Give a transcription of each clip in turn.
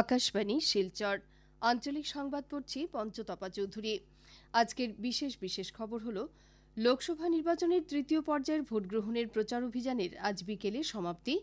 আকাশবাণী, শিলচর। আঞ্চলিক সংবাদ পড়ছি পঞ্চতপা চৌধুরী। আজকের বিশেষ বিশেষ খবর হল, লোকসভা নির্বাচনের তৃতীয় পর্যায়ের ভোট গ্রহণের প্রচার অভিযানের আজ বিকেলে সমাপ্তি।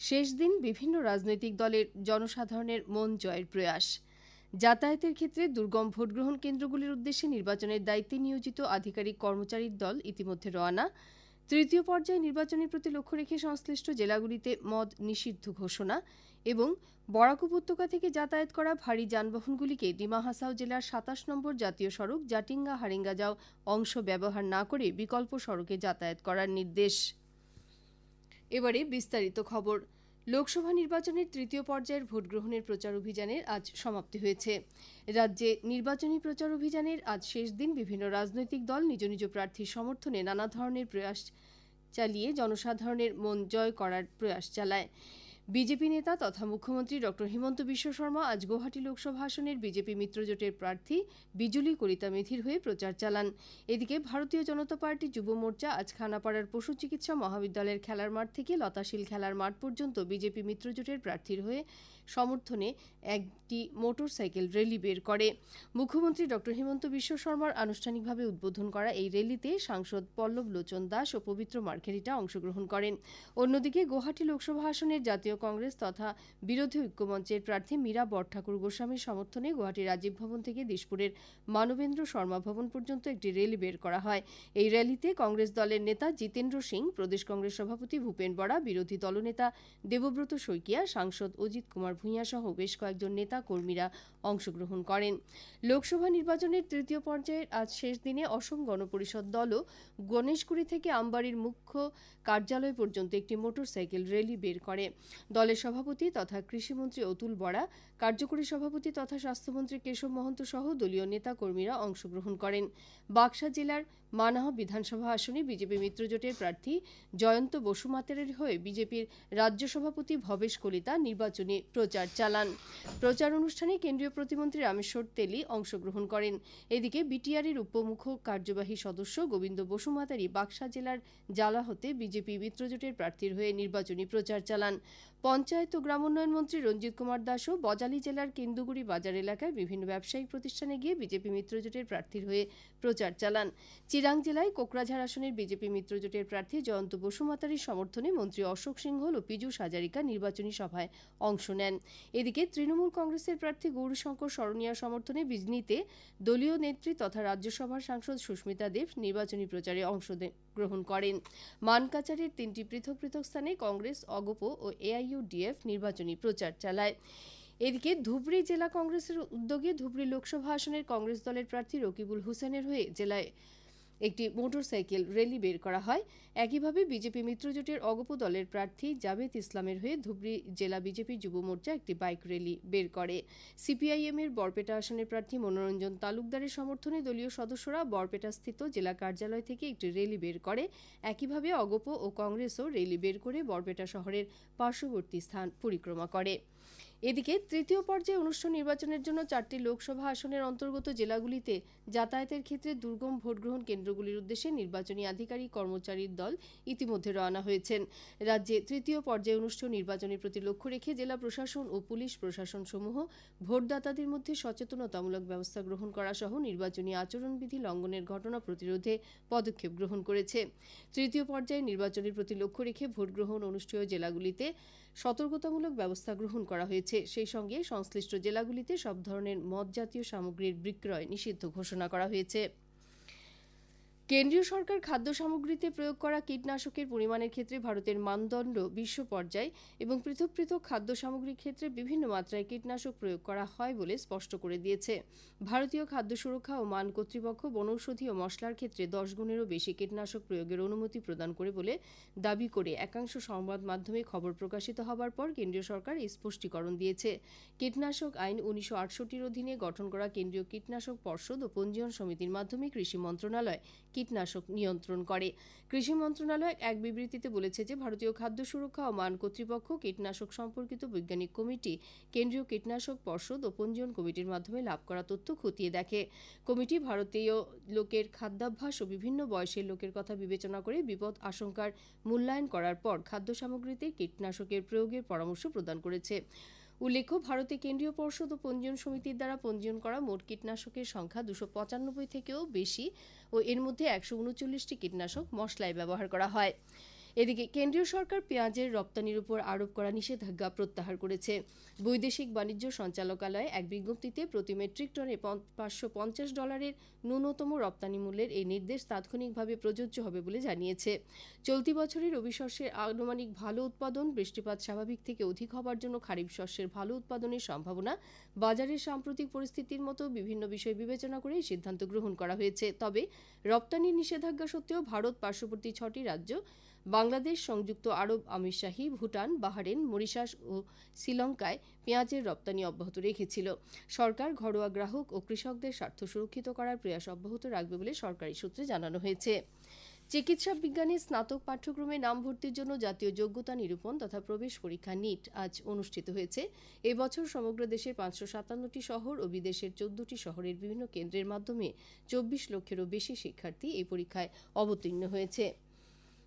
শেষ দিন বিভিন্ন রাজনৈতিক দলের জনসাধারণের মন জয়ের প্রয়াস। যাতায়াতের ক্ষেত্রে দুর্গম ভোটগ্রহণ কেন্দ্রগুলির উদ্দেশ্যে নির্বাচনের দায়িত্বে নিয়োজিত আধিকারিক কর্মচারীর দল ইতিমধ্যে রওনা। তৃতীয় পর্যায়ে নির্বাচনের প্রতি লক্ষ্য রেখে সংশ্লিষ্ট জেলাগুলিতে মদ নিষিদ্ধ ঘোষণা এবং বরাক উপত্যকা থেকে যাতায়াত করা ভারী যানবাহনগুলিকে ডিমা হাসাও জেলার সাতাশ নম্বর জাতীয় সড়ক জাটিঙ্গা হারিঙ্গা যাও অংশ ব্যবহার না করে বিকল্প সড়কে যাতায়াত করার নির্দেশ। এবারে বিস্তারিত খবর। লোকসভা নির্বাচনের তৃতীয় পর্যায়ের ভোট গ্রহণের প্রচার অভিযানের আজ সমাপ্তি হয়েছে। রাজ্যে নির্বাচনী প্রচার অভিযানের আজ শেষ দিন বিভিন্ন রাজনৈতিক দল নিজ নিজ প্রার্থীর সমর্থনে নানা ধরনের প্রয়াস চালিয়ে জনসাধারণের মন জয় করার প্রয়াস চালায়। বিজেপি নেতা তথা মুখ্যমন্ত্রী ডক্টর হিমন্ত বিশ্ব শর্মা আজ গৌহাটি লোকসভা আসনের বিজেপি মিত্রজোটের প্রার্থী বিজুলি কলিতা মেধির হয়ে প্রচার চালান। এদিকে ভারতীয় জনতা পার্টি যুব মোর্চা আজ খানাপাড়ার পশু চিকিৎসা মহাবিদ্যালয়ের খেলার মাঠ থেকে লতাশিল খেলার মাঠ পর্যন্ত বিজেপি মিত্রজোটের প্রার্থীর হয়ে সমর্থনে একটি মোটর সাইকেল র্যালি বের করে। মুখ্যমন্ত্রী ডক্টর হিমন্ত বিশ্ব শর্মার আনুষ্ঠানিকভাবে উদ্বোধন করা এই র্যালিতে সাংসদ পল্লব লোচন দাস ও পবিত্র মার্ঘেরিটা অংশগ্রহণ করেন। অন্যদিকে গুয়াহাটি লোকসভা আসনের জাতীয় কংগ্রেস তথা বিরোধী ঐক্যমঞ্চের প্রার্থী মীরা বরঠাকুর গোস্বামীর সমর্থনে গুয়াহাটি রাজীব ভবন থেকে দিশপুরের মানবেন্দ্র শর্মা ভবন পর্যন্ত একটি র্যালি বের করা হয়। এই র্যালিতে কংগ্রেস দলের নেতা জিতেন্দ্র সিং, প্রদেশ কংগ্রেস সভাপতি ভূপেন বড়া, বিরোধী দলনেতা দেবব্রত শইকিয়া, সাংসদ অজিত কুমার ভূঁইয়া সহ বেশ কয়েকজন নেতা কর্মীরা অংশগ্রহণ করেন। লোকসভা নির্বাচনের তৃতীয় পর্যায়ের আজ শেষ দিনে অসম গণপরিষদ দলও গণেশগুড়ি থেকে আমবাড়ির মুখ্য কার্যালয় পর্যন্ত একটি মোটরসাইকেল র্যালি বের করে। দলের সভাপতি তথা কৃষিমন্ত্রী অতুল বড়া কার্যকরী সভাপতি তথা স্বাস্থ্যমন্ত্রী কেশব মহন্ত সহ দলীয় নেতা কর্মীরা অংশগ্রহণ করেন। বাক্সা জেলার মানাহ বিধানসভা আসনে বিজেপি মিত্রজোটের প্রার্থী জয়ন্ত বসুমাতের হয়ে বিজেপির রাজ্য সভাপতি ভবেশ কলিতা নির্বাচনী প্রচার চালান। প্রচার অনুষ্ঠানে কেন্দ্রীয় প্রতিমন্ত্রী রামেশ্বর তেলি অংশগ্রহণ করেন। এদিকে বিটিআরের উপমুখ্য কার্যবাহী সদস্য গোবিন্দ বসুমাতারি বাক্সা জেলার জালাহতে বিজেপি মিত্রজোটের প্রার্থীর হয়ে নির্বাচনী প্রচার চালান। পঞ্চায়েত ও গ্রামোন্নয়ন মন্ত্রী রঞ্জিত কুমার দাসও বজালি জেলার কেন্দুগুড়ি বাজার এলাকায় বিভিন্ন ব্যবসায়িক প্রতিষ্ঠানে গিয়ে বিজেপি মিত্রজোটের প্রার্থীর হয়ে প্রচার চালান। চিরাং জেলায় কোকরাঝাড় আসনের বিজেপি মিত্রজোটের প্রার্থী জয়ন্ত বসুমাতারির সমর্থনে মন্ত্রী অশোক সিংহল ও পীযূষ হাজারিকা নির্বাচনী সভায় অংশ নেন। এদিকে তৃণমূল কংগ্রেসের প্রার্থী গৌরশঙ্কর শরণিয়া সমর্থনে বিজনীতে দলীয় নেত্রী তথা রাজ্যসভার সাংসদ সুস্মিতা দেব নির্বাচনী প্রচারে অংশ গ্রহণ করেন। মানকাচারের তিনটি পৃথক পৃথক স্থানে কংগ্রেস, অগপ ও এআইইউডিএফ নির্বাচনী প্রচার চালায়। এদিকে ধুবড়ী জেলা কংগ্রেসের উদ্যোগে ধুবড়ী লোকসভা আসনের কংগ্রেস দলের প্রার্থী রকিবুল হোসেনের হয়ে জেলায় একটি মোটরসাইকেল র্যালি বের করা হয়। একইভাবে বিজেপি মিত্রজোটের অগপ দলের প্রার্থী জাভেদ ইসলামের হয়ে ধুবড়ী জেলা বিজেপি যুব মোর্চা একটি বাইক র্যালি বের করে। সিপিআইএম এর বরপেটা আসনের প্রার্থী মনোরঞ্জন তালুকদারের সমর্থনে দলীয় সদস্যরা বরপেটা স্থিত জেলা কার্যালয় থেকে একটি র্যালি বের করে। একইভাবে অগপ ও কংগ্রেসও র্যালি বের করে বরপেটা শহরের পার্শ্ববর্তী স্থান পরিক্রমা করে। এদিকে তৃতীয় পর্যায়ে অনুষ্ঠান নির্বাচনের জন্য চারটি লোকসভা আসনের অন্তর্গত জেলাগুলিতে যাতায়াতের ক্ষেত্রে দুর্গম ভোটগ্রহণ কেন্দ্রগুলির উদ্দেশ্যে নির্বাচনী আধিকারিক কর্মচারীর দল ইতিমধ্যে রওনা হয়েছেন। রাজ্যে তৃতীয় পর্যায়ে অনুষ্ঠান নির্বাচনের প্রতি লক্ষ্য রেখে জেলা প্রশাসন ও পুলিশ প্রশাসন সমূহ ভোটদাতাদের মধ্যে সচেতনতামূলক ব্যবস্থা গ্রহণ করা সহ নির্বাচনী আচরণবিধি লঙ্ঘনের ঘটনা প্রতিরোধে পদক্ষেপ গ্রহণ করেছে। তৃতীয় পর্যায়ে নির্বাচনের প্রতি লক্ষ্য রেখে ভোটগ্রহণ অনুষ্ঠেয় জেলাগুলিতে সতর্কতামূলক ব্যবস্থা গ্রহণ করা হয়েছে। সেই সঙ্গে সংশ্লিষ্ট জেলাগুলিতে সব ধরনের মদ জাতীয় সামগ্রীর বিক্রয় নিষিদ্ধ ঘোষণা করা হয়েছে। কেন্দ্রীয় সরকার খাদ্য সামগ্রীতে প্রয়োগ করা কীটনাশকের পরিমাণের ক্ষেত্রে ভারতের মানদণ্ড বিশ্ব পর্যায়ে এবং পৃথক পৃথক খাদ্য সামগ্রীর ক্ষেত্রে বিভিন্ন মাত্রায় কীটনাশক প্রয়োগ করা হয় বলে স্পষ্ট করে দিয়েছে। ভারতীয় খাদ্য সুরক্ষা ও মান কর্তৃপক্ষ বনৌষধি ও মশলার ক্ষেত্রে দশ গুণেরও বেশি কীটনাশক প্রয়োগের অনুমতি প্রদান করে বলে দাবি করে একাংশ সংবাদ মাধ্যমে খবর প্রকাশিত হবার পর কেন্দ্রীয় সরকার এই স্পষ্টীকরণ দিয়েছে। কীটনাশক আইন উনিশশো আটষট্টির অধীনে গঠন করা কেন্দ্রীয় কীটনাশক পর্ষদ ও পঞ্জীয়ন সমিতির মাধ্যমে কৃষি মন্ত্রণালয় কীটনাশক নিয়ন্ত্রণ করে। কৃষি মন্ত্রণালয় এক বিবৃতিতে বলেছে যে, ভারতীয় খাদ্য সুরক্ষা ও মান কর্তৃপক্ষ কীটনাশক সম্পর্কিত বৈজ্ঞানিক কমিটি, কেন্দ্রীয় কীটনাশক পর্ষদ ও পঞ্জীয়ন কমিটির মাধ্যমে লাভ করা তথ্য খতিয়ে দেখে। কমিটি ভারতীয় লোকের খাদ্যাভ্যাস ও বিভিন্ন বয়সের লোকের কথা বিবেচনা করে বিপদ আশঙ্কার মূল্যায়ন করার পর খাদ্য সামগ্রীতে কীটনাশকের প্রয়োগের পরামর্শ প্রদান করেছে। উল্লেখ্য, ভারতে কেন্দ্রীয় পর্ষদ ও পঞ্জীয়ন সমিতির দ্বারা পঞ্জীয়ন করা মোট কীটনাশকের সংখ্যা দুশো পঁচানব্বই থেকেও বেশি ও এর মধ্যে একশো উনচল্লিশটি কীটনাশক মশলায় ব্যবহার করা হয়। এদিকে কেন্দ্রীয় সরকার পেঁয়াজের রপ্তানির উপর আরোপ করা নিষেধাজ্ঞা প্রত্যাহার করেছে। বৈদেশিক বাণিজ্য সঞ্চালকালয় এক বিজ্ঞপ্তিতে প্রতি মেট্রিক টনে পাঁচশো পঞ্চাশ ডলারের ন্যূনতম রপ্তানি মূল্যের এই নির্দেশ তাৎক্ষণিকভাবে প্রযোজ্য হবে বলে জানিয়েছে। চলতি বছরের রবি শস্যের আনুমানিক ভালো উৎপাদন বৃষ্টিপাত স্বাভাবিক থেকে অধিক হবার জন্য খারিফ শস্যের ভালো উৎপাদনের সম্ভাবনা, বাজারের সাম্প্রতিক পরিস্থিতির মতো বিভিন্ন বিষয় বিবেচনা করে এই সিদ্ধান্ত গ্রহণ করা হয়েছে। তবে রপ্তানির নিষেধাজ্ঞা সত্ত্বেও ভারত পার্শ্ববর্তী ছটি রাজ্য বাংলাদেশ সংযুক্ত আরব আমিরশাহী ভুটান বাহারেন মরিশাস ও শ্রীলঙ্কায় পেঁয়াজের রপ্তানি অব্যাহত রেখেছিল। সরকার ঘরোয়া গ্রাহক ও কৃষকদের স্বার্থ সুরক্ষিত করার প্রয়াস অব্যাহত রাখবে বলে সরকারি সূত্রে জানানো হয়েছে। চিকিৎসা বিজ্ঞানে স্নাতক পাঠ্যক্রমে নাম ভর্তির জন্য জাতীয় যোগ্যতা নিরূপণ তথা প্রবেশ পরীক্ষা নিট আজ অনুষ্ঠিত হয়েছে। এবছর সমগ্র দেশের পাঁচশো সাতান্নটি শহর ও বিদেশের চোদ্দটি শহরের বিভিন্ন কেন্দ্রের মাধ্যমে চব্বিশ লক্ষেরও বেশি শিক্ষার্থী এই পরীক্ষায় অবতীর্ণ হয়েছে।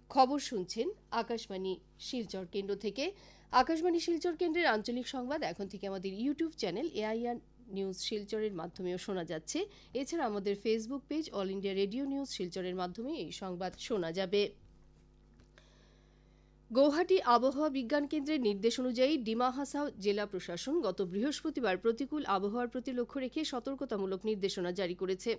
খবর শুনছেন আকাশবাণী শিলচর কেন্দ্র থেকে। আকাশবাণী শিলচর কেন্দ্রের আঞ্চলিক সংবাদ এখন থেকে আমাদের ইউটিউব চ্যানেল এআইআর নিউজ শিলচরের মাধ্যমেও শোনা যাচ্ছে। এছাড়া আমাদের Facebook page All India Radio News শিলচরের মাধ্যমে এই সংবাদ শোনা যাবে। গৌহাটি আবহাওয়া বিজ্ঞান কেন্দ্রের নির্দেশ অনুযায়ী ডিমা হাসাও জেলা প্রশাসন গত বৃহস্পতিবার প্রতিকূল আবহাওয়ার প্রতি লক্ষ্য রেখে সতর্কতামূলক নির্দেশনা জারি করেছে।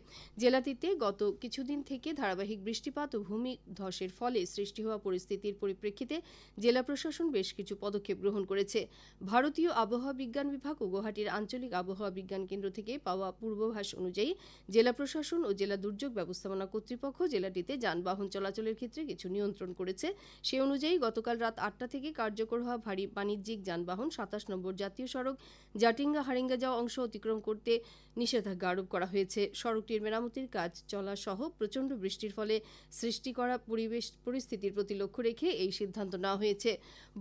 জেলাটিতে গত কিছুদিন থেকে ধারাবাহিক বৃষ্টিপাত ও ভূমি ধসের ফলে সৃষ্টি হওয়া পরিস্থিতির পরিপ্রেক্ষিতে জেলা প্রশাসন বেশ কিছু পদক্ষেপ গ্রহণ করেছে। ভারতীয় আবহাওয়া বিজ্ঞান বিভাগ ও গৌহাটির আঞ্চলিক আবহাওয়া বিজ্ঞান কেন্দ্র থেকে পাওয়া পূর্বাভাস অনুযায়ী জেলা প্রশাসন ও জেলা দুর্যোগ ব্যবস্থাপনা কর্তৃপক্ষ জেলাটিতে যানবাহন চলাচলের ক্ষেত্রে কিছু নিয়ন্ত্রণ করেছে। সে অনুযায়ী গত গতকাল রাত আটটা থেকে কার্যকর হওয়া ভারী বাণিজ্যিক যানবাহন সাতাশ নম্বর জাতীয় সড়ক জাটিঙ্গা হারিঙ্গা যাওয়া অংশ অতিক্রম করতে নিষেধাজ্ঞা আরোপ করা হয়েছে। সড়কটির মেরামতির কাজ চলা সহ প্রচণ্ড বৃষ্টির ফলে সৃষ্টি করা পরিবেশ পরিস্থিতির প্রতি লক্ষ্য রেখে এই সিদ্ধান্ত নেওয়া হয়েছে।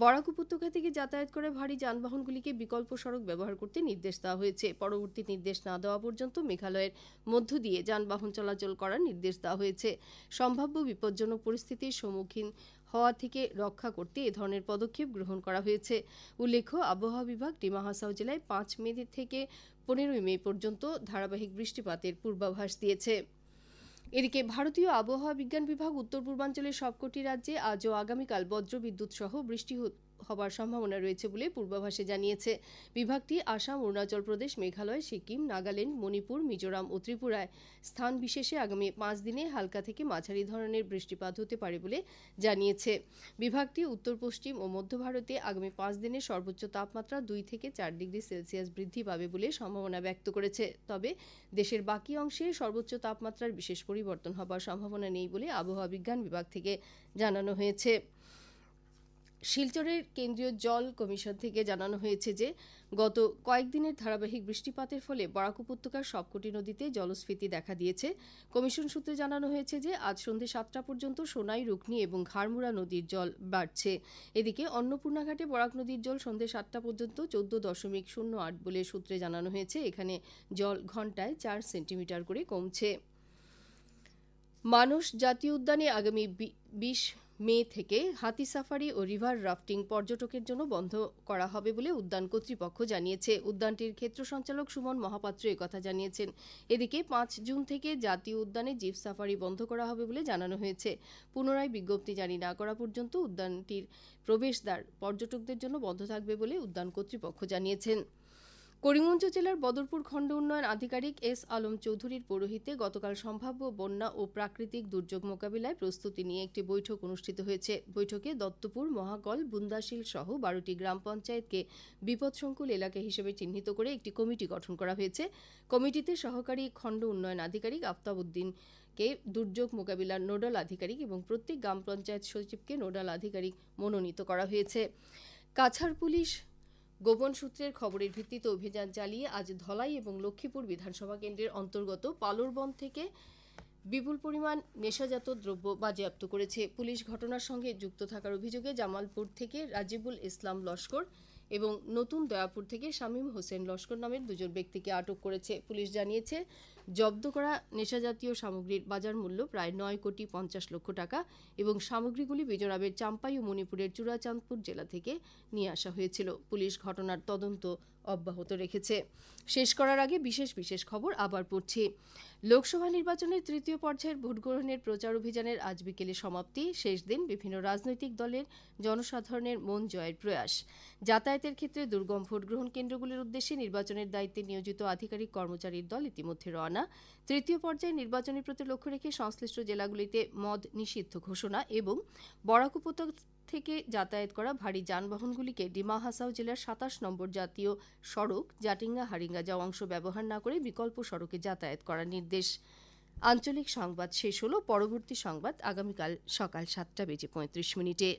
বরাক উপত্যকা থেকে যাতায়াত করে ভারী যানবাহনগুলিকে বিকল্প সড়ক ব্যবহার করতে নির্দেশ দেওয়া হয়েছে। পরবর্তী নির্দেশ না দেওয়া পর্যন্ত মেঘালয়ের মধ্য দিয়ে যানবাহন চলাচল করার নির্দেশ দেওয়া হয়েছে। সম্ভাব্য বিপজ্জনক পরিস্থিতির সম্মুখীন হওয়া থেকে রক্ষা করতে এ ধরনের পদক্ষেপ গ্রহণ করা হয়েছে। উল্লেখ্য, আবহাওয়া বিভাগ ডিমা হাসাও জেলায় পাঁচ মে থেকে পনেরোই মে পর্যন্ত ধারাবাহিক বৃষ্টিপাতের পূর্বাভাস দিয়েছে। এদিকে ভারতীয় আবহাওয়া বিজ্ঞান বিভাগ উত্তর পূর্বাঞ্চলের সবকটি রাজ্যে আজ ও আগামীকাল বজ্রবিদ্যুৎ সহ বৃষ্টি হবার সম্ভাবনা রয়েছে বলে পূর্বাভাসে জানিয়েছে। বিভাগটি আসাম, অরুণাচল প্রদেশ, মেঘালয়, সিকিম, নাগাল্যান্ড, মণিপুর, মিজোরাম ও ত্রিপুরায় স্থান বিশেষে আগামী পাঁচ দিনে হালকা থেকে মাঝারি ধরনের বৃষ্টিপাত হতে পারে বলে জানিয়েছে। বিভাগটি উত্তর, পশ্চিম ও মধ্য ভারতে আগামী পাঁচ দিনে সর্বোচ্চ তাপমাত্রা দুই থেকে চার ডিগ্রি সেলসিয়াস বৃদ্ধি পাবে বলে সম্ভাবনা ব্যক্ত করেছে। তবে দেশের বাকি অংশে সর্বোচ্চ তাপমাত্রার বিশেষ পরিবর্তন হবার সম্ভাবনা নেই বলে আবহাওয়া বিজ্ঞান বিভাগ থেকে জানানো হয়েছে। শিলচরের কেন্দ্রীয় জল কমিশন থেকে জানানো হয়েছে যে, গত কয়েকদিনের ধারাবাহিক বৃষ্টিপাতের ফলে বরাক উপত্যকার সবকটি নদীতে জলস্ফীতি দেখা দিয়েছে। কমিশন সূত্রে জানানো হয়েছে যে, আজ সন্ধ্যে সাতটা পর্যন্ত সোনাই, রুকনি এবং ঘাড়মুড়া নদীর জল বাড়ছে। এদিকে অন্নপূর্ণাঘাটে বরাক নদীর জল সন্ধ্যে সাতটা পর্যন্ত চোদ্দ দশমিক শূন্য আট বলে সূত্রে জানানো হয়েছে। এখানে জল ঘন্টায় চার সেন্টিমিটার করে কমছে। মানুষ জাতীয় উদ্যানে আগামী বিশ মে থেকে হাতি সাফারি ও রিভার রাফটিং পর্যটকের জন্য বন্ধ করা হবে বলে উদ্যান কর্তৃপক্ষ জানিয়েছে। উদ্যানটির ক্ষেত্র সঞ্চালক সুমন মহাপাত্র কথা জানিয়েছেন। এদিকে পাঁচ জুন থেকে জাতীয় উদ্যানে জিপ সাফারি বন্ধ করা হবে বলে জানানো হয়েছে। পুনরায় বিজ্ঞপ্তি জারি না করা পর্যন্ত উদ্যানটির প্রবেশদ্বার পর্যটকদের জন্য বন্ধ থাকবে বলে উদ্যান কর্তৃপক্ষ জানিয়েছেন। করিমগঞ্জ জেলার বদরপুর খণ্ড উন্নয়ন আধিকারিক এস আলম চৌধুরীর পৌরোহিত্যে গতকাল সম্ভাব্য বন্যা ও প্রাকৃতিক দুর্যোগ মোকাবিলায় প্রস্তুতি নিয়ে একটি বৈঠক অনুষ্ঠিত হয়েছে। বৈঠকে দত্তপুর, মহাকল, বুন্দাশিল সহ বারোটি গ্রাম পঞ্চায়েতকে বিপদসংকুল এলাকা হিসেবে চিহ্নিত করে একটি কমিটি গঠন করা হয়েছে। কমিটিতে সহকারী খণ্ড উন্নয়ন আধিকারিক আফতাবউদ্দিন কে, দুর্যোগ মোকাবিলার নোডাল আধিকারিক এবং প্রত্যেক গ্রাম পঞ্চায়েত সচিবকে নোডাল আধিকারিক মনোনীত করা হয়েছে। কাছাড় পুলিশ গোপন সূত্রের খবরের ভিত্তিতে অভিযান চালিয়ে আজ ধলাই এবং লক্ষ্মীপুর বিধানসভা কেন্দ্রের অন্তর্গত পালোরবন থেকে বিপুল পরিমাণ নেশাজাত দ্রব্য বাজেয়াপ্ত করেছে। পুলিশ ঘটনার সঙ্গে যুক্ত থাকার অভিযোগে জামালপুর থেকে রাজিবুল ইসলাম লস্কর এবং নতুন দয়াপুর থেকে শামীম হোসেন লস্কর নামের দুজন ব্যক্তিকে আটক করেছে। পুলিশ জানিয়েছে জব্দ করা নেশাজাতীয় সামগ্রীর বাজার মূল্য প্রায় নয় কোটি পঞ্চাশ লক্ষ টাকা এবং সামগ্রীগুলি মিজোরামের চাম্পাই ও মণিপুরের চূড়াচাঁদপুর জেলা থেকে নিয়ে আসা হয়েছিল। পুলিশ ঘটনার তদন্ত অব্যাহত রেখেছে। শেষ করার আগে বিশেষ বিশেষ খবর আবার পড়ছি। লোকসভা নির্বাচনের তৃতীয় পর্যায়ের ভোটগ্রহণের প্রচার অভিযানের আজ বিকেলে সমাপ্তি। শেষ দিন বিভিন্ন রাজনৈতিক দলের জনসাধারণের মন জয়ের প্রয়াস। যাতায়াতের ক্ষেত্রে দুর্গম ভোটগ্রহণ কেন্দ্রগুলির উদ্দেশ্যে নির্বাচনের দায়িত্বে নিয়োজিত আধিকারিক কর্মচারীর দল ইতিমধ্যে রওনা। তৃতীয় পর্যায়ে নির্বাচনের প্রতি লক্ষ্য রেখে সংশ্লিষ্ট জেলাগুলিতে মদ নিষিদ্ধ ঘোষণা এবং বরাক থেকে যাতায়াত করা ভারী যানবাহনগুলিকে ডিমা হাসাও জেলার সাতাশ নম্বর জাতীয় সড়ক, জাটিঙ্গা হারিঙ্গা যাওয়া অংশ ব্যবহার না করে বিকল্প সড়কে যাতায়াত করার নির্দেশ। আঞ্চলিক সংবাদ শেষ হল, পরবর্তী সংবাদ আগামীকাল সকাল সাতটা বেজে পঁয়ত্রিশ মিনিটে।